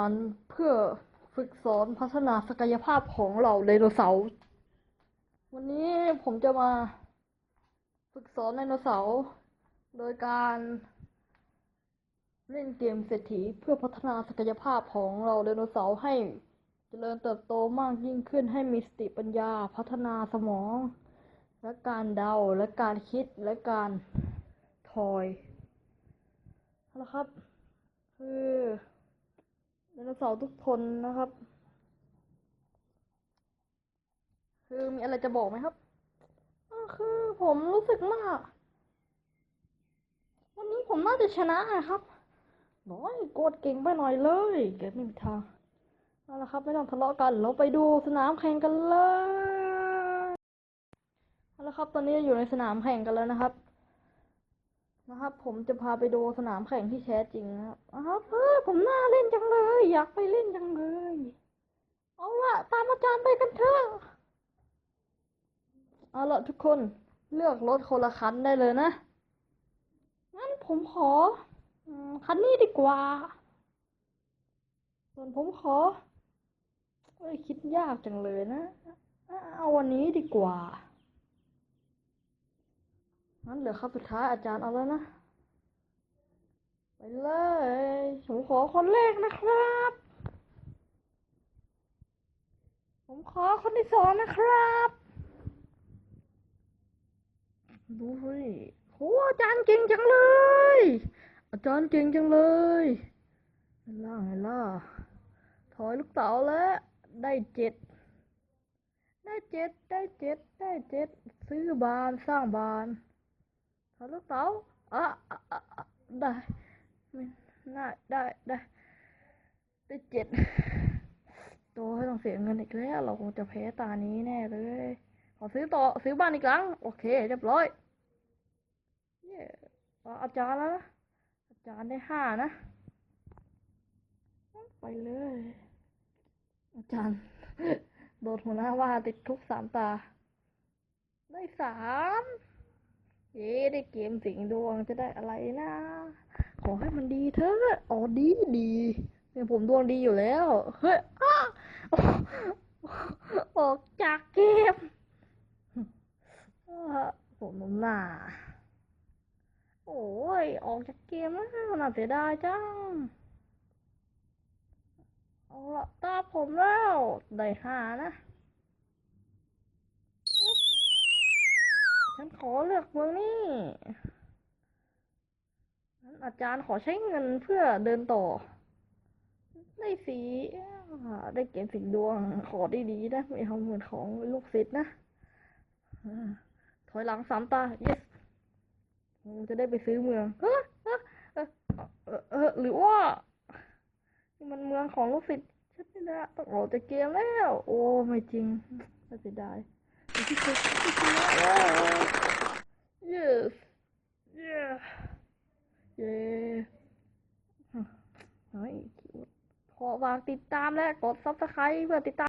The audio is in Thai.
ารเพื่อฝึกสอนพัฒนาศักยภาพของเหล่าไดโนเสาร์วันนี้ผมจะมาฝึกสอนไดโนเสาร์โดยการเล่นเกมเศรษฐีเพื่อพัฒนาศักยภาพของเราไดโนเสาร์ให้เจริญเติบโตมากยิ่งขึ้นให้มีสติปัญญาพัฒนาสมอง และการเดาและการคิดและการทอยเอาละครับ คือ ดโนเสาร์ทุกทนนะครับ คือมีอะไรจะบอกไหมครับคือผมรู้สึกว่าวันนี้ผมน่าจะชนะนะครับน้อยโกดเก่งไปหน่อยเลยเกมไม่มีทางเอาละครับไม่ต้องทะเลาะกัน เราไปดูสนามแข่งกันเลยเอาละครับ ตอนนี้อยู่ในสนามแข่งกันแล้วนะครับ นะครับ ผมจะพาไปดูสนามแข่งที่แท้จริงนะครับอ้าวเฮ้ยผมน่าเล่นจังเลย อยากไปเล่นจังเลย เอาละตามอาจารย์ไปกันเถอะเอาละทุกคนเลือกรถคนละคันได้เลยนะงั้นผมขอคันนี้ดีกว่า ส่วนผมขอเอ้ยคิดยากจังเลยนะ เอาวันนี้ดีกว่า งั้นเหลือครับสุดท้ายอาจารย์เอาแล้วนะ ไปเลย ผมขอคนแรกนะครับ ผมขอคนที่สองนะครับ ดูสิโหอาจารย์เก่งจังเลย อาจารย์เก่งจังเลยล่าเห็นล่าถอยลูกเต๋าแล้ว ได้เจ็ดได้เจ็ดได้เจ็ดได้เจ็ดซื้อบานสร้างบาน ถอยลูกเต๋าอะอะอะอะได้ไม่น่าได้ได้ได้เจ็ดโตให้ต้องเสียเงินอีกแล้ว เราคงจะแพ้ตานี้แน่เลย ขอซื้อต่อซื้อบ้านอีกครั้ง โอเคเรียบร้อยเย้เอาอาจารย์แล้วนะอาจารย์ได้ห้านะ ไปเลย อาจารย์ โดนหัวหน้าว่าติดทุกสามตา ได้สาม เย้ได้เกมสิงดวงจะได้อะไรนะ ขอให้มันดีเถอะอ๋อดีดีเนี่ยผมดวงดีอยู่แล้ว เฮ้ยออกจากเกมผมน้ำหน้าโอ้ย ออกจากเกมแล้วน่าเสียดายจังเอาละตาผมแล้ว ได้ห้านะ ฉันขอเลือกเมืองนี้งั้นอาจารย์ขอใช้เงินเพื่อเดินต่อ ได้สี ได้เกมสิงดวง ขอดีๆนะไม่เอาเหมือนของลูกศิษย์นะ ถอยหลังสามตา yes จะได้ไปซื้อเมืองเฮ้เฮ้เออเออเออหรือว่านี่มันเมืองของลูกศิษย์ฉันนี่นะต้องออกจากเกมแล้ว โอ้ ไม่จริงน่าเสียดายที่สุดที่ชนะแล้ว yes yeah เฮ้ยพอฝากติดตามและกด subscribe เพื่อติดตาม